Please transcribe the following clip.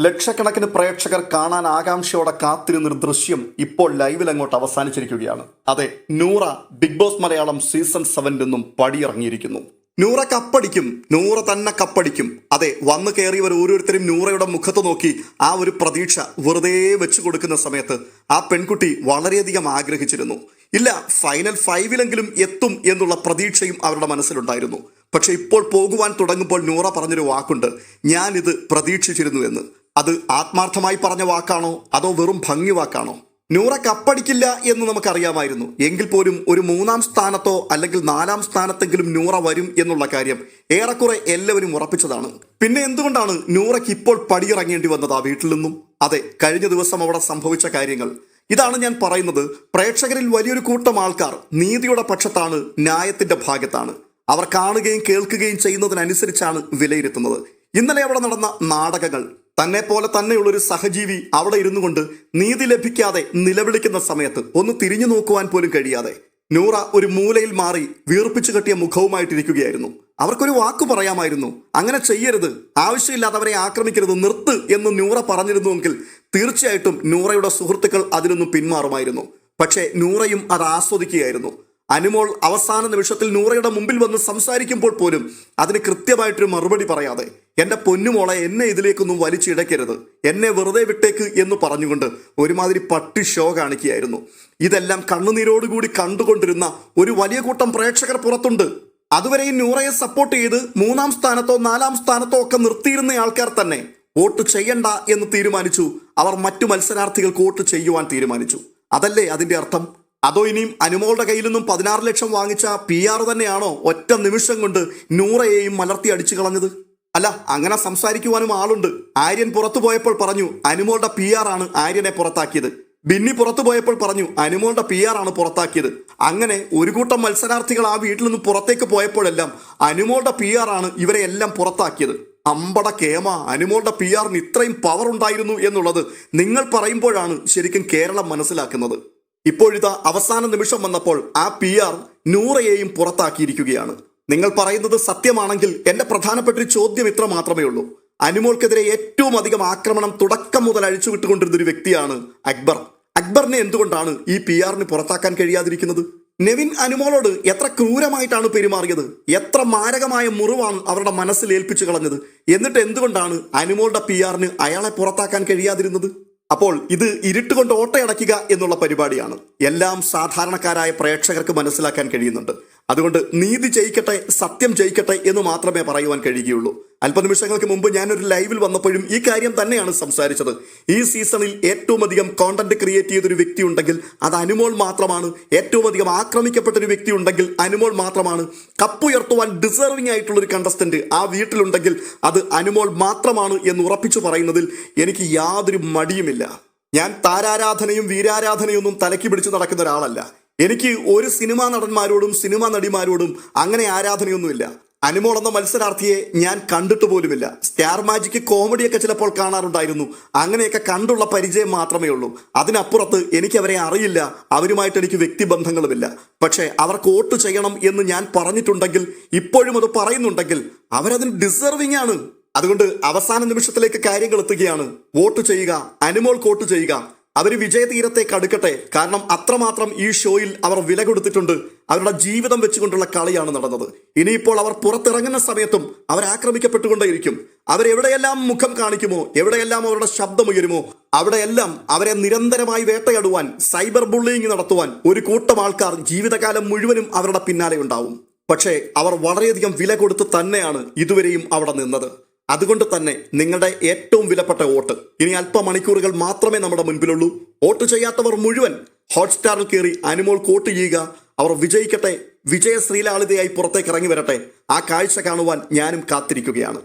ലക്ഷക്കണക്കിന് പ്രേക്ഷകർ കാണാൻ ആകാംക്ഷയോടെ കാത്തിരുന്നൊരു ദൃശ്യം ഇപ്പോൾ ലൈവിൽ അങ്ങോട്ട് അവസാനിച്ചിരിക്കുകയാണ്. അതെ Noora Bigg Boss Malayalam season സെവനിൽ നിന്നും പടിയിറങ്ങിയിരിക്കുന്നു. നൂറ കപ്പടിക്കും നൂറ തന്നെ കപ്പടിക്കും. അതെ വന്നു കയറിയവർ ഓരോരുത്തരും നൂറയുടെ മുഖത്ത് നോക്കി ആ ഒരു പ്രതീക്ഷ വെറുതെ വെച്ചു കൊടുക്കുന്ന സമയത്ത് ആ പെൺകുട്ടി വളരെയധികം ആഗ്രഹിച്ചിരുന്നു. ഇല്ല ഫൈനൽ ഫൈവിലെങ്കിലും എത്തും എന്നുള്ള പ്രതീക്ഷയും അവരുടെ മനസ്സിലുണ്ടായിരുന്നു. പക്ഷെ ഇപ്പോൾ പോകുവാൻ തുടങ്ങുമ്പോൾ നൂറ പറഞ്ഞൊരു വാക്കുണ്ട് ഞാനിത് പ്രതീക്ഷിച്ചിരുന്നു എന്ന്. അത് ആത്മാർത്ഥമായി പറഞ്ഞ വാക്കാണോ? അതോ വെറും ഭംഗി വാക്കാണോ? നൂറ കപ്പടിക്കില്ല എന്ന് നമുക്കറിയാമായിരുന്നു. എങ്കിൽ പോലും ഒരു മൂന്നാം സ്ഥാനത്തോ അല്ലെങ്കിൽ നാലാം സ്ഥാനത്തെങ്കിലും നൂറ വരും എന്നുള്ള കാര്യം ഏറെക്കുറെ എല്ലാവരും ഉറപ്പിച്ചതാണ്. പിന്നെ എന്തുകൊണ്ടാണ് നൂറയ്ക്ക് ഇപ്പോൾ പടിയിറങ്ങേണ്ടി വന്നത് ആ വീട്ടിൽ നിന്നും? അതെ കഴിഞ്ഞ ദിവസം അവിടെ സംഭവിച്ച കാര്യങ്ങൾ. ഇതാണ് ഞാൻ പറയുന്നത്. പ്രേക്ഷകരിൽ വലിയൊരു കൂട്ടം ആൾക്കാർ നീതിയുടെ പക്ഷത്താണ് ന്യായത്തിന്റെ ഭാഗത്താണ്. അവർ കാണുകയും കേൾക്കുകയും ചെയ്യുന്നതിനനുസരിച്ചാണ് വിലയിരുത്തുന്നത്. ഇന്നലെ അവിടെ നടന്ന നാടകങ്ങൾ തന്നെ പോലെ തന്നെയുള്ളൊരു സഹജീവി അവിടെ ഇരുന്നു കൊണ്ട് നീതി ലഭിക്കാതെ നിലവിളിക്കുന്ന സമയത്ത് ഒന്ന് തിരിഞ്ഞു നോക്കുവാൻ പോലും കഴിയാതെ നൂറ ഒരു മൂലയിൽ മാറി വീർപ്പിച്ചു കെട്ടിയ മുഖവുമായിട്ടിരിക്കുകയായിരുന്നു. അവർക്കൊരു വാക്ക് പറയാമായിരുന്നു. അങ്ങനെ ചെയ്യരുത്. ആവശ്യമില്ലാതെ അവരെ ആക്രമിക്കരുത്. നിർത്ത് എന്ന് നൂറ പറഞ്ഞിരുന്നുവെങ്കിൽ തീർച്ചയായിട്ടും നൂറയുടെ സുഹൃത്തുക്കൾ അതിനൊന്നും പിന്മാറുമായിരുന്നു. പക്ഷേ നൂറയും അത് ആസ്വദിക്കുകയായിരുന്നു. അനുമോൾ അവസാന നിമിഷത്തിൽ നൂറയുടെ മുമ്പിൽ വന്ന് സംസാരിക്കുമ്പോൾ പോലും അതിന് കൃത്യമായിട്ടൊരു മറുപടി പറയാതെ എന്റെ പൊന്നുമോളെ എന്നെ ഇതിലേക്കൊന്നും വലിച്ചിടയ്ക്കരുത്. എന്നെ വെറുതെ വിട്ടേക്ക് എന്ന് പറഞ്ഞുകൊണ്ട് ഒരുമാതിരി പട്ടി ഷോ കാണിക്കുകയായിരുന്നു. ഇതെല്ലാം കണ്ണുനീരോടുകൂടി കണ്ടുകൊണ്ടിരുന്ന ഒരു വലിയ കൂട്ടം പ്രേക്ഷകർ പുറത്തുണ്ട്. അതുവരെയും നൂറയെ സപ്പോർട്ട് ചെയ്ത് മൂന്നാം സ്ഥാനത്തോ നാലാം സ്ഥാനത്തോ ഒക്കെ നിർത്തിയിരുന്ന ആൾക്കാർ തന്നെ വോട്ട് ചെയ്യണ്ട എന്ന് തീരുമാനിച്ചു. അവർ മറ്റു മത്സരാർത്ഥികൾക്ക് വോട്ട് ചെയ്യുവാൻ തീരുമാനിച്ചു. അതല്ലേ അതിന്റെ അർത്ഥം? അതോ ഇനിയും അനുമോളുടെ കയ്യിൽ നിന്നും പതിനാറ് ലക്ഷം വാങ്ങിച്ച പി ആർ തന്നെയാണോ ഒറ്റ നിമിഷം കൊണ്ട് നൂറയെയും മലർത്തി അടിച്ചു കളഞ്ഞത്? അല്ല അങ്ങനെ സംസാരിക്കുവാനും ആളുണ്ട്. ആര്യൻ പുറത്തു പോയപ്പോൾ പറഞ്ഞു അനുമോളുടെ പി ആർ ആണ് ആര്യനെ പുറത്താക്കിയത്. ബിന്നി പുറത്തു പോയപ്പോൾ പറഞ്ഞു അനുമോളുടെ പി ആർ ആണ് പുറത്താക്കിയത്. അങ്ങനെ ഒരു കൂട്ടം മത്സരാർത്ഥികൾ ആ വീട്ടിൽ നിന്ന് പുറത്തേക്ക് പോയപ്പോഴെല്ലാം അനുമോളുടെ പി ആർ ആണ് ഇവരെ എല്ലാം പുറത്താക്കിയത്. അമ്പട കേമ അനുമോളുടെ പി ആറിന് ഇത്രയും പവർ ഉണ്ടായിരുന്നു എന്നുള്ളത് നിങ്ങൾ പറയുമ്പോഴാണ് ശരിക്കും കേരളം മനസ്സിലാക്കുന്നത്. ഇപ്പോഴിതാ അവസാന നിമിഷം വന്നപ്പോൾ ആ പി ആർ നൂറയെയും പുറത്താക്കിയിരിക്കുകയാണ്. നിങ്ങൾ പറയുന്നത് സത്യമാണെങ്കിൽ എന്റെ പ്രധാനപ്പെട്ട ഒരു ചോദ്യം ഇത്ര മാത്രമേ ഉള്ളൂ. അനുമോൾക്കെതിരെ ഏറ്റവും അധികം ആക്രമണം തുടക്കം മുതൽ അഴിച്ചു വിട്ടുകൊണ്ടിരുന്ന ഒരു വ്യക്തിയാണ് അക്ബർ. അക്ബറിനെ എന്തുകൊണ്ടാണ് ഈ പി ആറിന് പുറത്താക്കാൻ കഴിയാതിരിക്കുന്നത്? നെവിൻ അനുമോളോട് എത്ര ക്രൂരമായിട്ടാണ് പെരുമാറിയത്? എത്ര മാരകമായ മുറിവാണ് അവരുടെ മനസ്സിൽ ഏൽപ്പിച്ചു കളഞ്ഞത്? എന്നിട്ട് എന്തുകൊണ്ടാണ് അനുമോളുടെ പി ആറിന് അയാളെ പുറത്താക്കാൻ കഴിയാതിരുന്നത്? അപ്പോൾ ഇത് ഇരുട്ടുകൊണ്ട് ഓട്ടയടയ്ക്കുക എന്നുള്ള പരിപാടിയാണ്. എല്ലാം സാധാരണക്കാരായ പ്രേക്ഷകർക്ക് മനസ്സിലാക്കാൻ കഴിയുന്നുണ്ട്. അതുകൊണ്ട് നീതി ജയിക്കട്ടെ സത്യം ജയിക്കട്ടെ എന്ന് മാത്രമേ പറയുവാൻ കഴിയുകയുള്ളൂ. അല്പനിമിഷങ്ങൾക്ക് മുമ്പ് ഞാനൊരു ലൈവിൽ വന്നപ്പോഴും ഈ കാര്യം തന്നെയാണ് സംസാരിച്ചത്. ഈ സീസണിൽ ഏറ്റവും അധികം കോണ്ടന്റ് ക്രിയേറ്റ് ചെയ്തൊരു വ്യക്തി ഉണ്ടെങ്കിൽ അത് അനുമോൾ മാത്രമാണ്. ഏറ്റവും അധികം ആക്രമിക്കപ്പെട്ടൊരു വ്യക്തി ഉണ്ടെങ്കിൽ അനുമോൾ മാത്രമാണ്. കപ്പുയർത്തുവാൻ ഡിസേർവിംഗ് ആയിട്ടുള്ള ഒരു കണ്ടസ്റ്റന്റ് ആ വീട്ടിലുണ്ടെങ്കിൽ അത് അനുമോൾ മാത്രമാണ് എന്ന് ഉറപ്പിച്ചു പറയുന്നതിൽ എനിക്ക് യാതൊരു മടിയുമില്ല. ഞാൻ താരാരാധനയും വീരാരാധനയൊന്നും തലക്കി പിടിച്ച് നടക്കുന്ന ഒരാളല്ല. എനിക്ക് ഒരു സിനിമാ നടന്മാരോടും സിനിമാ നടിമാരോടും അങ്ങനെ ആരാധനയൊന്നുമില്ല. അനുമോൾ എന്ന മത്സരാർത്ഥിയെ ഞാൻ കണ്ടിട്ട് പോലുമില്ല. സ്റ്റാർ മാജിക്ക് കോമഡിയൊക്കെ ചിലപ്പോൾ കാണാറുണ്ടായിരുന്നു. അങ്ങനെയൊക്കെ കണ്ടുള്ള പരിചയം മാത്രമേ ഉള്ളൂ. അതിനപ്പുറത്ത് എനിക്ക് അവരെ അറിയില്ല. അവരുമായിട്ട് എനിക്ക് വ്യക്തിബന്ധങ്ങളുമില്ല. പക്ഷേ അവർക്ക് വോട്ട് ചെയ്യണം എന്ന് ഞാൻ പറഞ്ഞിട്ടുണ്ടെങ്കിൽ ഇപ്പോഴും അത് പറയുന്നുണ്ടെങ്കിൽ അവരതിന് ഡിസർവിംഗ് ആണ്. അതുകൊണ്ട് അവസാന നിമിഷത്തിലേക്ക് കാര്യങ്ങൾ എത്തുകയാണ്. വോട്ട് ചെയ്യുക അനുമോൾക്ക് വോട്ട് ചെയ്യുക. അവർ വിജയതീരത്തേക്ക് അടുക്കട്ടെ. കാരണം അത്രമാത്രം ഈ ഷോയിൽ അവർ വില കൊടുത്തിട്ടുണ്ട്. അവരുടെ ജീവിതം വെച്ചുകൊണ്ടുള്ള കളിയാണ് നടന്നത്. ഇനിയിപ്പോൾ അവർ പുറത്തിറങ്ങുന്ന സമയത്തും അവർ ആക്രമിക്കപ്പെട്ടുകൊണ്ടേയിരിക്കും. അവരെവിടെയെല്ലാം മുഖം കാണിക്കുമോ എവിടെയെല്ലാം അവരുടെ ശബ്ദമുയരുമോ അവിടെയെല്ലാം അവരെ നിരന്തരമായി വേട്ടയാടുവാൻ സൈബർ ബുള്ളിയിങ് നടത്തുവാൻ ഒരു കൂട്ടം ആൾക്കാർ ജീവിതകാലം മുഴുവനും അവരുടെ പിന്നാലെ ഉണ്ടാവും. പക്ഷേ അവർ വളരെയധികം വില കൊടുത്ത് തന്നെയാണ് ഇതുവരെയും അവിടെ നിന്നത്. അതുകൊണ്ട് തന്നെ നിങ്ങളുടെ ഏറ്റവും വിലപ്പെട്ട വോട്ട്. ഇനി അല്പമണിക്കൂറുകൾ മാത്രമേ നമ്മുടെ മുൻപിലുള്ളൂ. വോട്ട് ചെയ്യാത്തവർ മുഴുവൻ ഹോട്ട്സ്റ്റാറിൽ കയറി അനുമോൾ കോട്ട് ചെയ്യുക. അവർ വിജയിക്കട്ടെ വിജയശ്രീലാളിതയായി പുറത്തേക്ക് ഇറങ്ങി വരട്ടെ. ആ കാഴ്ച കാണുവാൻ ഞാനും കാത്തിരിക്കുകയാണ്.